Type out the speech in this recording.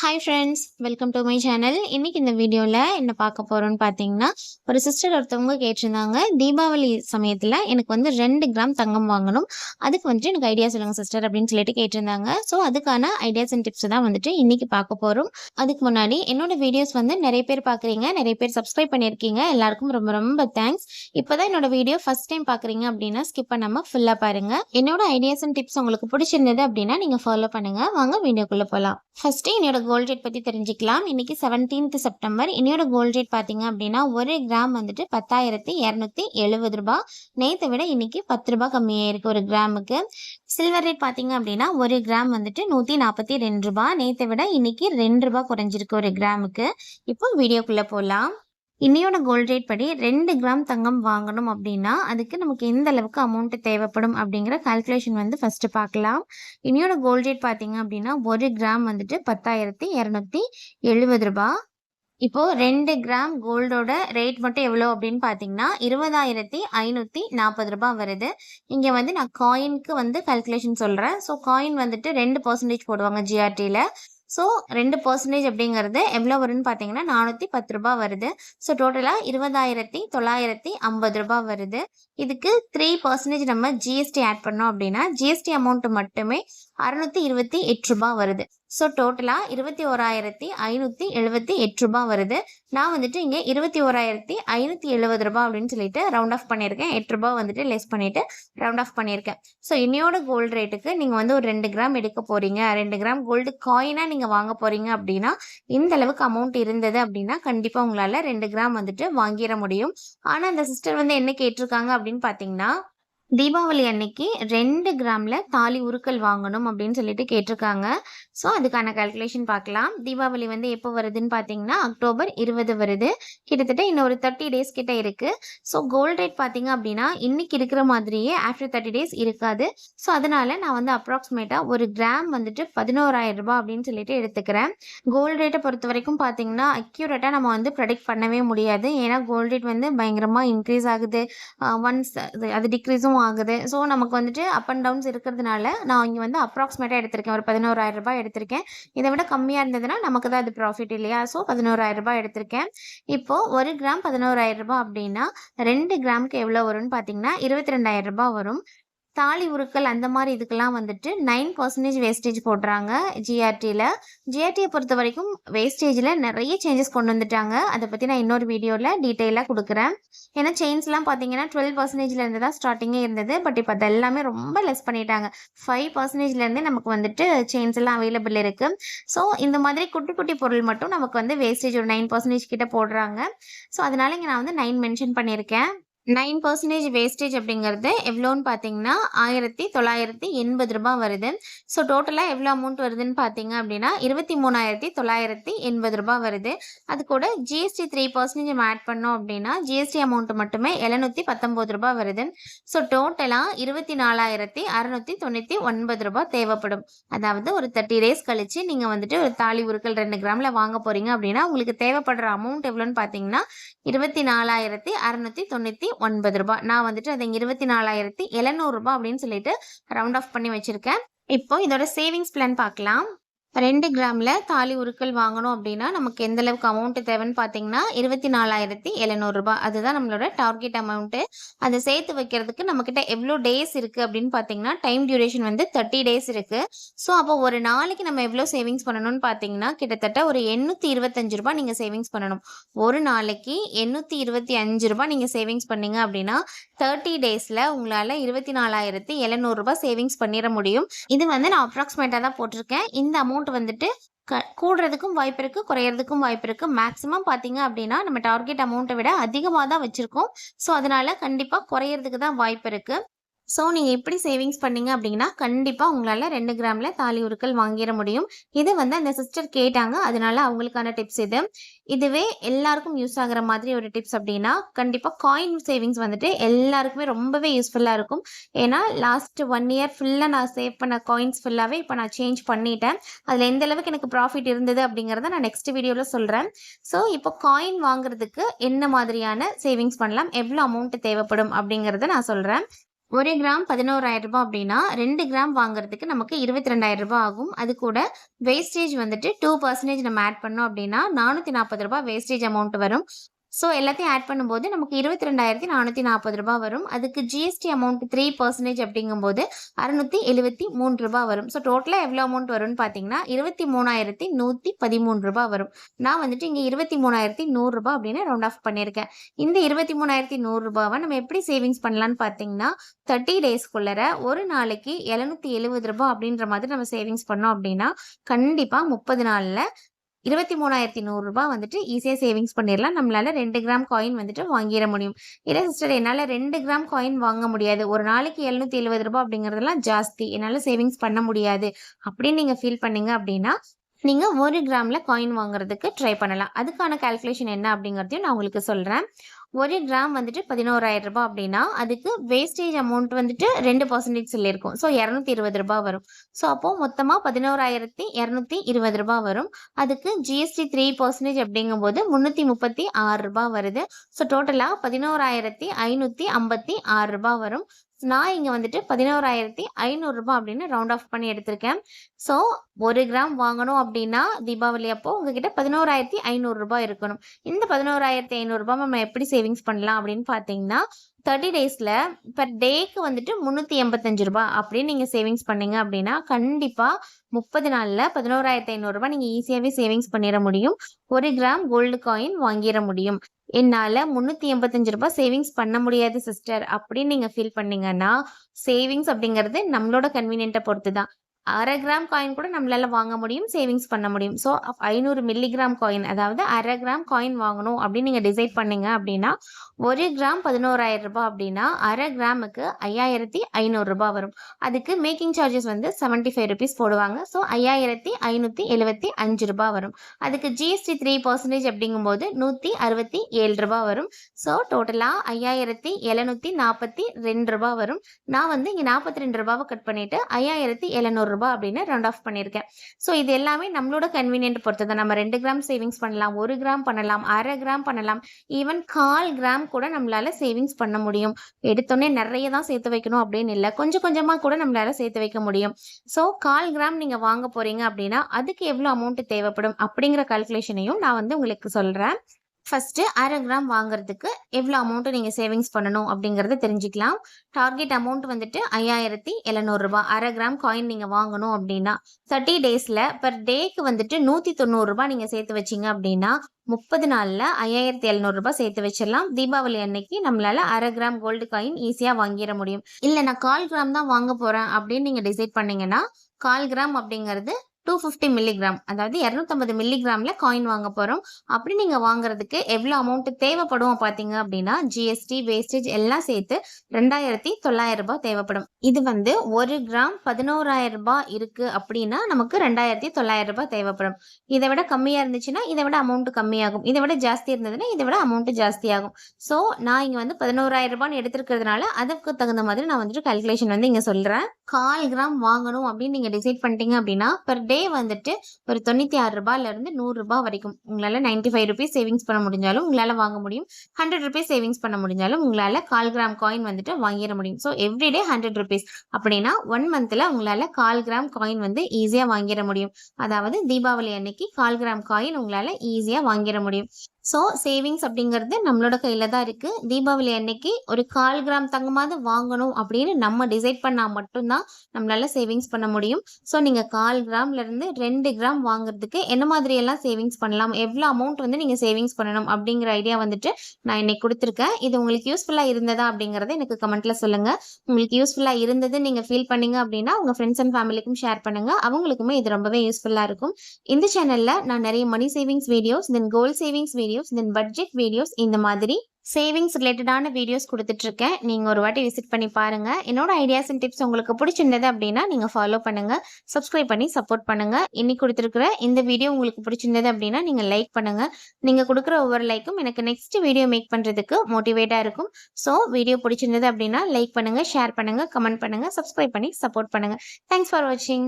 Hi friends welcome to my channel இன்றைக்கி இந்த வீடியோவில் என்ன பார்க்க போகிறோன்னு பார்த்தீங்கன்னா ஒரு சிஸ்டர் ஒருத்தவங்க கேட்டிருந்தாங்க தீபாவளி சமயத்தில் எனக்கு வந்து ரெண்டு கிராம் தங்கம் வாங்கணும். அதுக்கு வந்துட்டு எனக்கு ஐடியா சொல்லுங்கள் சிஸ்டர் அப்படின்னு சொல்லிட்டு கேட்டிருந்தாங்க. ஸோ அதுக்கான ஐடியாஸ் அண்ட் டிப்ஸ் தான் வந்துட்டு இன்றைக்கி பார்க்க போகிறோம் அதுக்கு முன்னாடி என்னோடய வீடியோஸ் வந்து நிறைய பேர் பார்க்குறீங்க நிறைய பேர் சப்ஸ்கிரைப் பண்ணியிருக்கீங்க. எல்லாருக்கும் ரொம்ப ரொம்ப தேங்க்ஸ் இப்போ தான் என்னோடய வீடியோ ஃபஸ்ட் டைம் பார்க்குறீங்க அப்படின்னா ஸ்கிப் பண்ணாமல் ஃபுல்லாக பாருங்கள் என்னோட ஐடியாஸ் அண்ட் டிப்ஸ் உங்களுக்கு பிடிச்சிருந்தது அப்படின்னா நீங்கள் ஃபாலோ பண்ணுங்கள் வாங்க வீடியோக்குள்ளே போகலாம் ஃபஸ்ட்டு என்னோட கோல்ட் ரேட் பற்றி தெரிஞ்சுக்கலாம். இன்றைக்கி செவன்டீன்த் செப்டம்பர் இன்னையோட கோல்ட் ரேட் பார்த்தீங்க அப்படின்னா ஒரு கிராம் வந்துட்டு பத்தாயிரத்தி இரநூத்தி எழுபது ரூபா நேற்றை விட இன்றைக்கி பத்து ரூபா கம்மியாகிருக்கு ஒரு கிராமுக்கு சில்வர் ரேட் பார்த்தீங்க அப்படின்னா ஒரு கிராம் வந்துட்டு நூற்றி நாற்பத்தி ரெண்டு ரூபா நேற்றை விட இன்றைக்கி ரெண்டு ரூபா குறைஞ்சிருக்கு ஒரு கிராமுக்கு இப்போ வீடியோக்குள்ளே போகலாம் இன்னையோட கோல்ட் ரேட் படி ரெண்டு கிராம் தங்கம் வாங்கணும் அப்படின்னா அதுக்கு நமக்கு எந்த அளவுக்கு அமௌண்ட் தேவைப்படும் அப்படிங்கிற கால்குலேஷன் வந்து ஃபஸ்ட்டு பார்க்கலாம். இன்னையோட கோல்ட் ரேட் பார்த்தீங்க அப்படின்னா ஒரு கிராம் வந்துட்டு பத்தாயிரத்தி இரநூத்தி எழுபது ரூபாய் இப்போ ரெண்டு கிராம் கோல்டோட ரேட் மட்டும் எவ்வளோ அப்படின்னு பார்த்தீங்கன்னா இருபதாயிரத்தி ஐநூற்றி நாற்பது ரூபாய் வருது. இங்கே வந்து நான் காயினுக்கு வந்து கால்குலேஷன் சொல்கிறேன் ஸோ காயின் வந்துட்டு ரெண்டு பர்சன்டேஜ் போடுவாங்க ஜிஆர்டியில் ஸோ ரெண்டு பர்சன்டேஜ் அப்படிங்கிறது எவ்வளோ வரும்னு பார்த்தீங்கன்னா நானூற்றி பத்து ரூபாய் வருது. ஸோ டோட்டலாக இருபதாயிரத்தி தொள்ளாயிரத்தி ஐம்பது ரூபாய் வருது. இதுக்கு த்ரீ பர்சன்டேஜ் நம்ம ஜிஎஸ்டி ஆட் பண்ணோம் அப்படின்னா ஜிஎஸ்டி அமௌண்ட் மட்டுமே அறுநூத்தி இருபத்தி எட்டு ரூபாய் வருது. ஸோ டோட்டலாக இருபத்தி ஓராயிரத்தி ஐநூற்றி எழுபத்தி எட்டு ரூபாய் வருது. நான் வந்துட்டு இங்கே இருபத்தி ஓராயிரத்தி ஐநூற்றி எழுபது ரூபாய் அப்படின்னு சொல்லிட்டு ரவுண்ட் ஆஃப் பண்ணியிருக்கேன். எட்டு ரூபாய் வந்துட்டு லெஸ் பண்ணிவிட்டு ரவுண்ட் ஆஃப் பண்ணியிருக்கேன். ஸோ இன்னையோட கோல்டு ரேட்டுக்கு நீங்கள் வந்து ஒரு ரெண்டு கிராம் எடுக்க போகிறீங்க ரெண்டு கிராம் கோல்டு காயினாக நீங்கள் வாங்க போகிறீங்க அப்படின்னா இந்த அளவுக்கு அமௌண்ட் இருந்தது அப்படின்னா கண்டிப்பாக உங்களால் ரெண்டு கிராம் வந்துட்டு வாங்கிட முடியும். ஆனால் அந்த சிஸ்டர் வந்து என்ன கேட்டிருக்காங்க அப்படின்னு பார்த்தீங்கன்னா தீபாவளி அன்னைக்கு ரெண்டு கிராமில் தாலி உருக்கல் வாங்கணும் அப்படின்னு சொல்லிட்டு கேட்டிருக்காங்க. ஸோ அதுக்கான கால்குலேஷன் பார்க்கலாம். தீபாவளி வந்து எப்போ வருதுன்னு பார்த்தீங்கன்னா அக்டோபர் இருபது வருது. கிட்டத்தட்ட இன்னும் ஒரு தேர்ட்டி டேஸ் கிட்ட இருக்கு. ஸோ கோல்ட் ரேட் பார்த்தீங்க அப்படின்னா இன்னைக்கு இருக்கிற மாதிரியே ஆஃப்டர் தேர்ட்டி டேஸ் இருக்காது. ஸோ அதனால நான் வந்து அப்ராக்சிமேட்டாக ஒரு கிராம் வந்துட்டு பதினோராயிரம் ரூபாய் அப்படின்னு சொல்லிட்டு எடுத்துக்கிறேன். கோல்ட் ரேட்டை பொறுத்த வரைக்கும் பார்த்தீங்கன்னா அக்யூரேட்டாக நம்ம வந்து ப்ரெடிக்ட் பண்ணவே முடியாது. ஏன்னா கோல்ட் ரேட் வந்து பயங்கரமாக இன்க்ரீஸ் ஆகுது. ஒன்ஸ் அது டிக்ரீஸும் ஆகுது. ஸோ நமக்கு வந்துட்டு அப் அண்ட் டவுன்ஸ் இருக்கிறதுனால நான் இங்கே வந்து அப்ராக்சிமேட்டாக எடுத்திருக்கேன். ஒரு பதினோராயிரம் ரூபாய் எடுத்திருக்கேன். இதை விட கம்மியாக இருந்ததுன்னா நமக்கு தான் அது ப்ராஃபிட் இல்லையா? ஸோ பதினோராயிரம் ரூபாய் எடுத்திருக்கேன். இப்போது ஒரு கிராம் பதினோராயிரம் ரூபாய் அப்படின்னா ரெண்டு கிராமுக்கு எவ்வளோ வரும்னு பார்த்தீங்கன்னா இருபத்தி ரெண்டாயிரம் ரூபாய் வரும். தாலி உருக்கள் அந்த மாதிரி இதுக்கெல்லாம் வந்துட்டு நைன் பர்சன்டேஜ் வேஸ்டேஜ் போடுறாங்க ஜிஆர்டியில் ஜிஆர்டியை பொறுத்த வரைக்கும் வேஸ்டேஜில் நிறைய சேஞ்சஸ் கொண்டு வந்துட்டாங்க. அதை பற்றி நான் இன்னொரு வீடியோவில் டீட்டெயிலாக கொடுக்குறேன். ஏன்னா செயின்ஸ்லாம் பார்த்தீங்கன்னா டுவெல் பர்சன்டேஜ்லேருந்து தான் ஸ்டார்டிங்கே இருந்தது. பட் இப்போ அது எல்லாமே ரொம்ப லெஸ் பண்ணிட்டாங்க. ஃபைவ் பர்சன்டேஜ்லேருந்தே நமக்கு வந்துட்டு செயின்ஸ் எல்லாம் அவைலபிள் இருக்குது ஸோ இந்த மாதிரி குட்டி குட்டி பொருள் மட்டும் நமக்கு வந்து வேஸ்டேஜ் ஒரு நைன் பர்சன்டேஜ் கிட்ட போடுறாங்க. ஸோ அதனால இங்கே நான் வந்து நைன் மென்ஷன் பண்ணியிருக்கேன். நைன் பர்சன்டேஜ் வேஸ்டேஜ் அப்படிங்கிறது எவ்வளோன்னு பார்த்தீங்கன்னா ஆயிரத்தி தொள்ளாயிரத்தி எண்பது ரூபாய் வருது. ஸோ டோட்டலாக எவ்வளோ அமௌண்ட் வருதுன்னு பார்த்தீங்க அப்படின்னா இருபத்தி மூணாயிரத்தி தொள்ளாயிரத்தி எண்பது ரூபாய் வருது. அது கூட ஜிஎஸ்டி த்ரீ பர்சன்டேஜ் நம்ம ஆட் பண்ணோம் அப்படின்னா ஜிஎஸ்டி அமௌண்ட் மட்டுமே எழுநூற்றி பத்தொம்போது ரூபாய் வருது. ஸோ டோட்டலாக இருபத்தி நாலாயிரத்தி அறுநூற்றி தொண்ணூற்றி ஒன்பது ரூபாய் தேவைப்படும். அதாவது ஒரு தேர்ட்டி டேஸ் கழிச்சு நீங்கள் வந்துட்டு ஒரு தாலி உருக்கள் ரெண்டு கிராமில் வாங்க போகிறீங்க அப்படின்னா உங்களுக்கு தேவைப்படுற அமௌண்ட் எவ்வளோன்னு பார்த்தீங்கன்னா இருபத்தி நாலாயிரத்தி அறுநூற்றி தொண்ணூற்றி ஒன்பது ரூபாய். நான் வந்துட்டு அதை இருபத்தி நாலாயிரத்தி எழுநூறுபா அப்படின்னு சொல்லிட்டு ரவுண்ட் ஆஃப் பண்ணி வச்சிருக்கேன். இப்போ இதோட சேவிங்ஸ் பிளான் பார்க்கலாம். ரெண்டு கிராமில் தாலி உருக்கள் வாங்கணும் அப்படின்னா நமக்கு எந்த அளவுக்கு அமௌண்ட்டு தேவைன்னு பார்த்தீங்கன்னா இருபத்தி நாலாயிரத்தி எழுநூறுபா அதுதான் நம்மளோட டார்கெட் அமௌண்ட்டு அதை சேர்த்து வைக்கிறதுக்கு நம்மக்கிட்ட எவ்வளோ டேஸ் இருக்குது அப்படின்னு பார்த்தீங்கன்னா டைம் டியூரேஷன் வந்து தேர்ட்டி டேஸ் இருக்குது ஸோ அப்போ ஒரு நாளைக்கு நம்ம எவ்வளோ சேவிங்ஸ் பண்ணணும்னு பார்த்தீங்கன்னா கிட்டத்தட்ட ஒரு எண்ணூற்றி இருபத்தஞ்சு ரூபாய் நீங்கள் சேவிங்ஸ் பண்ணணும். ஒரு நாளைக்கு எண்ணூற்றி இருபத்தி அஞ்சு ரூபாய் நீங்கள் சேவிங்ஸ் பண்ணீங்க அப்படின்னா தேர்ட்டி டேஸில் உங்களால் இருபத்தி நாலாயிரத்தி எழுநூறுபா சேவிங்ஸ் பண்ணிட முடியும். இது வந்து நான் அப்ராக்சிமேட்டாக தான் போட்டிருக்கேன். இந்த அமௌண்ட் வந்துட்டு க கூடுறதுக்கும் வாய்ப்பு இருக்குது குறையிறதுக்கும் வாய்ப்பு இருக்குது மேக்ஸிமம் பார்த்தீங்க அப்படின்னா நம்ம டார்கெட் அமௌண்ட்டை விட அதிகமாக தான் வச்சுருக்கோம். ஸோ அதனால் கண்டிப்பாக குறையிறதுக்கு தான் வாய்ப்பு இருக்குது ஸோ நீங்கள் எப்படி சேவிங்ஸ் பண்ணீங்க அப்படின்னா கண்டிப்பாக உங்களால் ரெண்டு கிராமில் தாலி உருக்கள் வாங்கிட முடியும். இது வந்து அந்த சிஸ்டர் கேட்டாங்க. அதனால அவங்களுக்கான டிப்ஸ் இது. இதுவே எல்லாருக்கும் யூஸ் ஆகிற மாதிரி ஒரு டிப்ஸ் அப்படின்னா கண்டிப்பாக காயின் சேவிங்ஸ் வந்துட்டு எல்லாருக்குமே ரொம்பவே யூஸ்ஃபுல்லாக இருக்கும். ஏன்னா லாஸ்ட் ஒன் இயர் ஃபுல்லாக நான் சேவ் பண்ண காயின்ஸ் ஃபுல்லாகவே இப்போ நான் சேஞ்ச் பண்ணிட்டேன். அதில் எந்த அளவுக்கு எனக்கு ப்ராஃபிட் இருந்தது அப்படிங்கிறத நான் நெக்ஸ்ட் வீடியோவில் சொல்கிறேன் ஸோ இப்போ காயின் வாங்குறதுக்கு என்ன மாதிரியான சேவிங்ஸ் பண்ணலாம்? எவ்வளோ அமௌண்ட் தேவைப்படும் அப்படிங்கிறத நான் சொல்கிறேன் ஒரு கிராம் பதினோராயிரம் ரூபாய் அப்படின்னா ரெண்டு கிராம் வாங்குறதுக்கு நமக்கு இருபத்தி ரெண்டாயிரம் ரூபாய் ஆகும். அது கூட வேஸ்டேஜ் வந்துட்டு டூ பர்சன்டேஜ் நம்ம ஆட் பண்ணோம் அப்படின்னா நானூற்றி நாற்பது ரூபாய் வேஸ்டேஜ் அமௌண்ட் வரும். ஸோ எல்லாத்தையும் ஆட் பண்ணும்போது நமக்கு இருபத்தி ரெண்டாயிரத்தி நானூற்றி நாற்பது ரூபாய் வரும். அதுக்கு ஜிஎஸ்டி அமௌண்ட் த்ரீ பர்சன்டேஜ் அப்படிங்கும்போது அறுநூற்றி எழுபத்தி மூணு ரூபாய் வரும். ஸோ டோட்டலாக எவ்வளோ அமௌண்ட் வரும்னு பார்த்தீங்கன்னா இருபத்தி மூணாயிரத்தி நூற்றி பதிமூணு ரூபாய் வரும். நான் வந்துட்டு இங்கே இருபத்தி மூணாயிரத்தி நூறுரூபா அப்படின்னு ரவுண்ட் ஆஃப் பண்ணியிருக்கேன் இந்த இருபத்தி மூணாயிரத்தி நூறுரூபாவை நம்ம எப்படி சேவிங்ஸ் பண்ணலான்னு பார்த்தீங்கன்னா தேர்ட்டி டேஸ்க்குள்ளர ஒரு நாளைக்கு எழுநூற்றி எழுபது ரூபாய் அப்படின்ற மாதிரி நம்ம சேவிங்ஸ் பண்ணோம் அப்படின்னா கண்டிப்பாக முப்பது நாளில் இருபத்தி மூணாயிரத்தி நூறுரூபா வந்துட்டு ஈஸியாக சேவிங்ஸ் பண்ணிடலாம். நம்மளால ரெண்டு கிராம் காயின் வந்துட்டு வாங்கிட முடியும். இல்லை சிஸ்டர் என்னால் ரெண்டு கிராம் காயின் வாங்க முடியாது. ஒரு நாளைக்கு எழுநூற்றி எழுபது ரூபாய் அப்படிங்கிறதெல்லாம் ஜாஸ்தி. என்னால் சேவிங்ஸ் பண்ண முடியாது. அப்படின்னு நீங்கள் ஃபீல் பண்ணீங்க அப்படின்னா நீங்கள் ஒரு கிராமில் காயின் வாங்குறதுக்கு ட்ரை பண்ணலாம். அதுக்கான கால்குலேஷன் என்ன அப்படிங்கிறதையும் நான் உங்களுக்கு சொல்கிறேன் ஒரு கிராம் வந்துட்டு பதினோராயிரம் ரூபாய் அப்படின்னா அதுக்கு வேஸ்டேஜ் அமௌண்ட் வந்துட்டு ரெண்டு பர்சன்டேஜ் சொல்லியிருக்கும் ஸோ இரநூத்தி இருபது ரூபாய் வரும். ஸோ அப்போ மொத்தமாக பதினோராயிரத்தி இரநூத்தி இருபது ரூபாய் வரும். அதுக்கு ஜிஎஸ்டி த்ரீ பர்சன்டேஜ் அப்படிங்கும்போது முந்நூற்றி முப்பத்தி ஆறு ரூபாய் வருது. ஸோ டோட்டலாக பதினோராயிரத்தி ஐநூற்றி ஐம்பத்தி ஆறு ரூபாய் வரும். நான் இங்கே வந்துட்டு பதினோராயிரத்தி ஐநூறுரூபா அப்படின்னு ரவுண்ட் ஆஃப் பண்ணி எடுத்திருக்கேன். ஸோ ஒரு கிராம் வாங்கணும் அப்படின்னா தீபாவளி அப்போ உங்ககிட்ட பதினோராயிரத்தி ஐநூறுரூபா இருக்கணும். இந்த பதினோராயிரத்தி ஐநூறுரூபா நம்ம எப்படி சேவிங்ஸ் பண்ணலாம் அப்படின்னு பார்த்தீங்கன்னா தேர்ட்டி டேஸில் பர் டேக்கு வந்துட்டு முந்நூற்றி எண்பத்தஞ்சு ரூபா அப்படின்னு நீங்கள் சேவிங்ஸ் பண்ணீங்க அப்படின்னா கண்டிப்பாக முப்பது நாளில் பதினோராயிரத்தி ஐநூறுரூபா நீங்கள் ஈஸியாகவே சேவிங்ஸ் பண்ணிட முடியும். ஒரு கிராம் கோல்டு காயின் வாங்கிட முடியும். என்னால் முந்நூற்றி எண்பத்தஞ்சு ரூபாய் சேவிங்ஸ் பண்ண முடியாது சிஸ்டர் அப்படின்னு நீங்கள் ஃபீல் பண்ணீங்கன்னா சேவிங்ஸ் அப்படிங்கிறது நம்மளோட கன்வீனியன்ட்டை பொறுத்து தான் அரை கிராம் காயின் கூட நம்மளால வாங்க முடியும் சேவிங்ஸ் பண்ண முடியும். ஸோ ஐநூறு மில்லிகிராம் காயின் அதாவது அரை கிராம் காயின் வாங்கணும் அப்படின்னு நீங்கள் டிசைட் பண்ணீங்க அப்படின்னா ஒரு கிராம் பதினோராயிரம் ரூபாய் அப்படின்னா அரை கிராமுக்கு ஐயாயிரத்தி ஐநூறுரூபா வரும். அதுக்கு மேக்கிங் சார்ஜஸ் வந்து செவன்ட்டி ஃபைவ் ருபீஸ் போடுவாங்க. ஸோ ஐயாயிரத்தி ஐநூற்றி எழுபத்தி அஞ்சு ரூபாய் வரும். அதுக்கு ஜிஎஸ்டி த்ரீ பர்சன்டேஜ் அப்படிங்கும்போது நூற்றி அறுபத்தி ஏழு ரூபாய் வரும். ஸோ டோட்டலாக ஐயாயிரத்தி எழுநூற்றி நாற்பத்தி ரெண்டு ரூபாய் வரும். நான் வந்து இங்கே நாற்பத்தி ரெண்டு ரூபாவை கட் பண்ணிவிட்டு ஐயாயிரத்தி எழுநூறு ரூபாய் அப்படின்னு ரவுண்ட் ஆஃப் பண்ணியிருக்கேன். ஸோ இது எல்லாமே நம்மளோட கன்வீனியன்ட் பொறுத்து தான் நம்ம ரெண்டு கிராம் சேவிங்ஸ் பண்ணலாம் ஒரு கிராம் பண்ணலாம் அரை கிராம் பண்ணலாம். ஈவன் கால் கிராம் கூட நம்மளால சேவிங்ஸ் பண்ண முடியும். எடுத்தோடனே நிறைய தான் சேர்த்து வைக்கணும் அப்படின்னு இல்லை. கொஞ்சம் கொஞ்சமாக கூட நம்மளால சேர்த்து வைக்க முடியும். ஸோ கால் கிராம் நீங்கள் வாங்க போறீங்க அப்படின்னா அதுக்கு எவ்வளோ அமௌண்ட் தேவைப்படும் அப்படிங்கிற கால்குலேஷனையும் நான் வந்து உங்களுக்கு சொல்கிறேன் ஃபஸ்ட்டு அரை கிராம் வாங்குறதுக்கு எவ்வளோ அமௌண்ட்டு நீங்கள் சேவிங்ஸ் பண்ணணும் அப்படிங்கிறத தெரிஞ்சுக்கலாம். டார்கெட் அமௌண்ட் வந்துட்டு ஐயாயிரத்தி எழுநூறுபா அரை கிராம் காயின் நீங்கள் வாங்கணும் அப்படின்னா தேர்ட்டி டேஸில் பர் டேக்கு வந்துட்டு நூற்றி தொண்ணூறுரூபா நீங்கள் சேர்த்து வச்சிங்க அப்படின்னா முப்பது நாளில் ஐயாயிரத்தி எழுநூறுபா சேர்த்து வச்சிடலாம். தீபாவளி அன்னைக்கு நம்மளால் அரை கிராம் கோல்டு காயின் ஈஸியாக வாங்கிட முடியும். இல்லை நான் கால் கிராம் தான் வாங்க போகிறேன் அப்படின்னு நீங்கள் டிசைட் பண்ணிங்கன்னா கால் கிராம் அப்படிங்கிறது டூ ஃபிஃப்டி மில்லிகிராம் அதாவது இரநூத்தம்பது மில்லிகிராமில் காயின் வாங்க போகிறோம் அப்படி நீங்கள் வாங்குறதுக்கு எவ்வளோ அமௌண்ட் தேவைப்படும் பார்த்தீங்க அப்படின்னா ஜிஎஸ்டி வேஸ்டேஜ் எல்லாம் சேர்த்து ரெண்டாயிரத்தி தொள்ளாயிரம் ரூபாய் தேவைப்படும். இது வந்து ஒரு கிராம் பதினோராயிரம் ரூபாய் இருக்குது அப்படின்னா நமக்கு ரெண்டாயிரத்தி தொள்ளாயிரம் ரூபாய் தேவைப்படும். இதை விட கம்மியாக இருந்துச்சுன்னா இதை விட அமௌண்ட் கம்மியாகும். இதை விட ஜாஸ்தி இருந்ததுன்னா இதை விட அமௌண்ட் ஜாஸ்தியாகும். ஸோ நான் இங்கே வந்து பதினோராயிரம் ரூபான்னு எடுத்துருக்கிறதுனால அதுக்கு தகுந்த மாதிரி நான் வந்துட்டு கால்குலேஷன் வந்து இங்கே சொல்கிறேன் கால் கிராம் வாங்கணும் அப்படின்னு நீங்கள் டிசைட் பண்ணிட்டீங்க அப்படின்னா பர் டே வந்துட்டு ஒரு தொண்ணூற்றி ஆறு ரூபாயிலேருந்து நூறுரூபா வரைக்கும். உங்களால் நைன்ட்டி ஃபைவ் ருபீஸ் சேவிங்ஸ் பண்ண முடிஞ்சாலும் உங்களால் வாங்க முடியும். ஹண்ட்ரட் ருபீஸ் சேவிங்ஸ் பண்ண முடிஞ்சாலும் உங்களால் கால் கிராம் காயின் வந்துட்டு வாங்கிட முடியும். ஸோ எவ்ரிடே ஹண்ட்ரட் ருபீஸ் அப்படின்னா ஒன் மந்தில் உங்களால் கால் கிராம் காயின் வந்து ஈஸியாக வாங்கிட முடியும். அதாவது தீபாவளி அன்னைக்கு கால் கிராம் காயின் உங்களால் ஈஸியாக வாங்கிட முடியும். ஸோ சேவிங்ஸ் அப்படிங்கிறது நம்மளோட கையில் தான் இருக்குது தீபாவளி அன்னைக்கு ஒரு கால் கிராம் தங்கமாவது வாங்கணும் அப்படின்னு நம்ம டிசைட் பண்ணால் மட்டும்தான் நம்மளால் சேவிங்ஸ் பண்ண முடியும். ஸோ நீங்கள் கால் கிராம்லேருந்து ரெண்டு கிராம் வாங்குறதுக்கு என்ன மாதிரியெல்லாம் சேவிங்ஸ் பண்ணலாம்? எவ்வளோ அமௌண்ட் வந்து நீங்கள் சேவிங்ஸ் பண்ணணும் அப்படிங்கிற ஐடியா வந்துட்டு நான் இன்னைக்கு கொடுத்துருக்கேன். இது உங்களுக்கு யூஸ்ஃபுல்லாக இருந்ததா அப்படிங்கிறத எனக்கு கமெண்ட்டில் சொல்லுங்கள் உங்களுக்கு யூஸ்ஃபுல்லாக இருந்தது நீங்கள் ஃபீல் பண்ணீங்க அப்படின்னா உங்கள் ஃப்ரெண்ட்ஸ் அண்ட் ஃபேமிலிக்கும் ஷேர் பண்ணுங்கள் அவங்களுக்குமே இது ரொம்பவே யூஸ்ஃபுல்லாக இருக்கும். இந்த சேனலில் நான் நிறைய money savings videos then gold savings video videos then budget videos இந்த மாதிரி சேவிங்ஸ் ரிலேட்டடான வீடியோஸ் கொடுத்துட்ருக்கேன். நீங்கள் ஒரு வாட்டி விசிட் பண்ணி பாருங்கள் என்னோட ஐடியாஸ் அண்ட் டிப்ஸ் உங்களுக்கு பிடிச்சிருந்தது அப்படின்னா நீங்கள் ஃபாலோ பண்ணுங்கள் சப்ஸ்கிரைப் பண்ணி சப்போர்ட் பண்ணுங்கள் இன்னைக்கு கொடுத்துருக்குற இந்த வீடியோ உங்களுக்கு பிடிச்சிருந்தது அப்படின்னா நீங்கள் லைக் பண்ணுங்கள் நீங்கள் கொடுக்குற ஒவ்வொரு லைக்கும் எனக்கு நெக்ஸ்ட் வீடியோ மேக் பண்ணுறதுக்கு மோட்டிவேட்டாக இருக்கும். ஸோ வீடியோ பிடிச்சிருந்தது அப்படின்னா லைக் பண்ணுங்கள் ஷேர் பண்ணுங்கள் கமெண்ட் பண்ணுங்கள் சப்ஸ்கிரைப் பண்ணி சப்போர்ட் பண்ணுங்கள் தேங்க்ஸ் ஃபார் வாட்சிங்